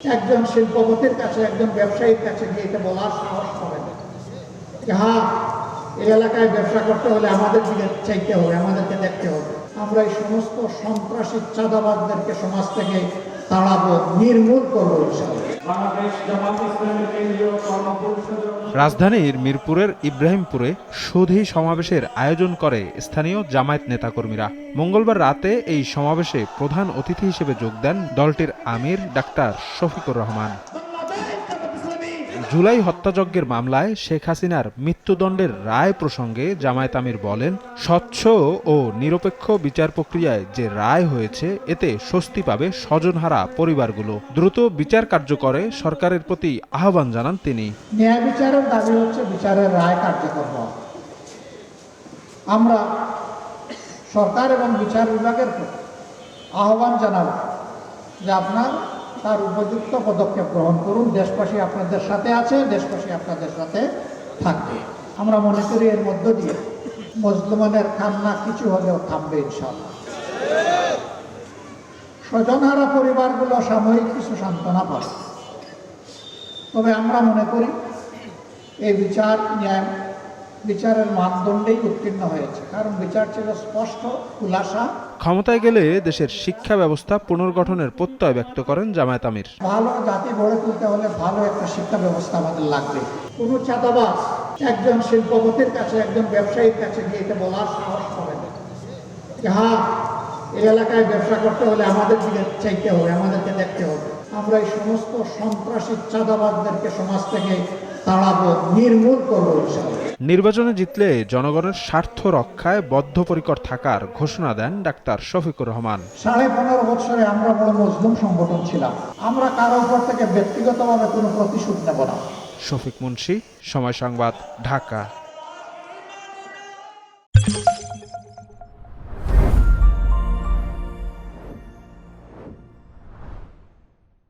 একজন শিল্পপতির কাছে, একজন ব্যবসায়ীর কাছে গিয়ে এটা বলার সাহস করে না। হ্যাঁ এই এলাকায় ব্যবসা করতে হলে আমাদের দিকে চাইতে হবে, আমাদেরকে দেখতে হবে। আমরা এই সমস্ত সন্ত্রাসী চাঁদাবাদদেরকে সমাজ থেকে তাড়াবো, নির্মূল করব ইনশাআল্লাহ। রাজধানীর মিরপুরের ইব্রাহিমপুরে সুধী সমাবেশের আয়োজন করে স্থানীয় জামায়াত নেতাকর্মীরা। মঙ্গলবার রাতে এই সমাবেশে প্রধান অতিথি হিসেবে যোগ দেন দলটির আমির ডাক্তার শফিকুর রহমান। জুলাই হত্যাযজ্ঞের মামলায় শেখ হাসিনার মৃত্যুদণ্ডের রায় প্রসঙ্গে জামায়াত আমির বলেন, স্বচ্ছ ও নিরপেক্ষ বিচার প্রক্রিয়ায় যে রায় হয়েছে, এতে স্বস্তি পাবে স্বজনহারা পরিবারগুলো। দ্রুত বিচার কার্য করে সরকারের প্রতি আহ্বান জানান তিনি। ন্যায় বিচারের দাবি হচ্ছে বিচারের রায় কার্যকর আমরা সরকার এবং বিচার বিভাগের আহ্বান জানাব যে আপনার তার উপযুক্ত পদক্ষেপ গ্রহণ করুন। দেশবাসী আপনাদের সাথে আছে, দেশবাসী আপনাদের সাথে থাকবে। আমরা মনে করি এর মধ্য দিয়ে মজলুমানের কান্না কিছু হলেও থামবে ইনশাল্লাহ স্বজনহারা পরিবারগুলো সাময়িক কিছু সান্ত্বনা পাবে। তবে আমরা মনে করি, এই বিচার ন্যায় বিচারের মানদণ্ডেই উত্তীর্ণ হয়েছে। কারণ বিচার ছিল স্পষ্ট খুলাসা ক্ষমতায় গেলে দেশের শিক্ষা ব্যবস্থা পুনর্গঠনের প্রত্যয় ব্যক্ত করেন জামায়াত আমির। ভালো জাতি গড়ে তুলতে হলে ভালো একটা শিক্ষা ব্যবস্থা আমাদের লাগবে। কোনো চাঁদাবাজ একজন শিল্পপতির কাছে একজন ব্যবসায়ীর কাছে গিয়ে এটা বলার সাহস করে হ্যাঁ এই এলাকায় ব্যবসা করতে হলে আমাদের দিকে চাইতে হবে আমাদেরকে দেখতে হবে। আমরা এই সমস্ত সন্ত্রাসী চাঁদাবাদদেরকে সমাজ থেকে তাড়াবো নির্মূল করব ইনশাআল্লাহ। নির্বাচনে জিতলে জনগণের স্বার্থ রক্ষায় বদ্ধপরিকর থাকার ঘোষণা দেন ডাক্তার শফিকুর রহমান। সাড়ে পনেরো বছরে আমরা বড় মজলুম সংগঠন ছিলাম। আমরা কারও উপর থেকে ব্যক্তিগতভাবে কোনো প্রতিশোধ নেব না। শফিক মুন্সি সময় সংবাদ ঢাকা।